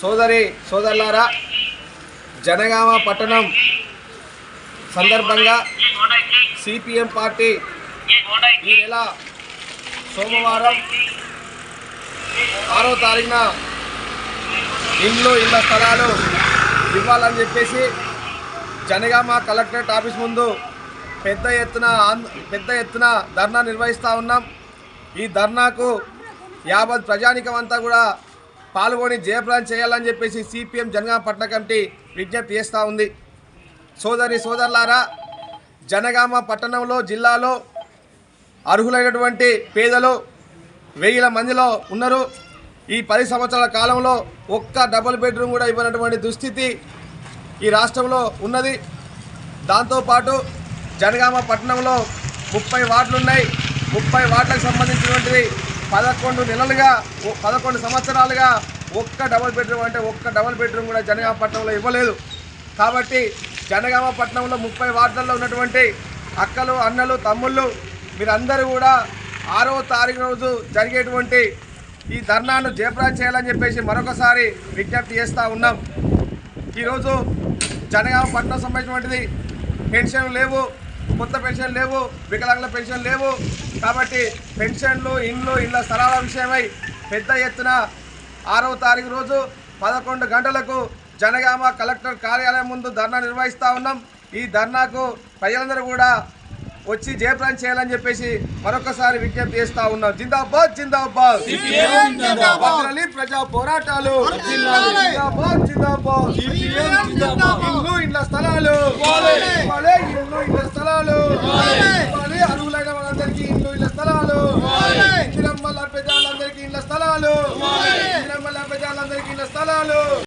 సోదరి సోదరులారా జనగామ పట్టణం సందర్భంగా సిపిఎం పార్టీ ఈ నెల సోమవారం ఆరో తారీఖున ఇండ్లు ఇళ్ళ స్థలాలు ఇవ్వాలని చెప్పేసి జనగామ కలెక్టరేట్ ఆఫీస్ ముందు పెద్ద ఎత్తున పెద్ద ఎత్తున ధర్నా నిర్వహిస్తూ ఉన్నాం. ఈ ధర్నాకు యావత్ ప్రజానికం అంతా కూడా పాల్గొని జయప్రదం చేయాలని చెప్పేసి సిపిఎం జనగామ పట్టణ కమిటీ విజ్ఞప్తి చేస్తూ ఉంది. సోదరి సోదరులారా జనగామ పట్టణంలో జిల్లాలో అర్హులైనటువంటి పేదలు వెయ్యిల మందిలో ఉన్నారు. ఈ పది సంవత్సరాల కాలంలో ఒక్క డబుల్ బెడ్రూమ్ కూడా ఇవ్వనటువంటి దుస్థితి ఈ రాష్ట్రంలో ఉన్నది. దాంతోపాటు జనగామ పట్టణంలో ముప్పై వార్డులు ఉన్నాయి ముప్పై వార్డులకు సంబంధించినటువంటివి పదకొండు నెలలుగా పదకొండు సంవత్సరాలుగా ఒక్క డబుల్ బెడ్రూమ్ అంటే ఒక్క డబుల్ బెడ్రూమ్ కూడా జనగామ పట్టణంలో ఇవ్వలేదు. కాబట్టి జనగామ పట్టణంలో ముప్పై వార్డులలో ఉన్నటువంటి అక్కలు అన్నలు తమ్ముళ్ళు మీరందరూ కూడా ఆరవ తారీఖు రోజు జరిగేటువంటి ఈ ధర్నాను జయప్రదం చేయాలని చెప్పేసి మరొకసారి విజ్ఞప్తి చేస్తూ ఉన్నాం. ఈరోజు జనగామ పట్టణం సంబంధించినటువంటిది పెన్షన్లు లేవు కొత్త పెన్షన్ లేవు వికలాంగుల పెన్షన్ లేవు కాబట్టి పెన్షన్లు ఇండ్లు ఇళ్ళ స్థలాల విషయమై పెద్ద ఎత్తున ఆరవ తారీఖు రోజు పదకొండు గంటలకు జనగామ కలెక్టర్ కార్యాలయం ముందు ధర్నా నిర్వహిస్తూ ఉన్నాం. ఈ ధర్నాకు ప్రజలందరూ కూడా వచ్చి జయప్రదం చేయాలని చెప్పేసి మరొకసారి విజ్ఞప్తి చేస్తా ఉన్నాం. జిందాబాద్ జిందాబాద్! ప్రజా పోరాటాలు! జిందాబాద్ జిందాబాద్ ఇల్లు ఇళ్ళ స్థలాలు ఇవ్వాలి ఇల్లు ఇళ్ళ స్థలాలు ఇవ్వాలి అర్హులైన వాళ్ళందరికీ ఇల్లు ఇళ్ళ స్థలాలు ఇందిరమ్మ లభ్యతలందరికీ ఇళ్ళ స్థలాలు. ఇందిరమ్మ ప్రజలందరికీ ఇళ్ళ స్థలాలు.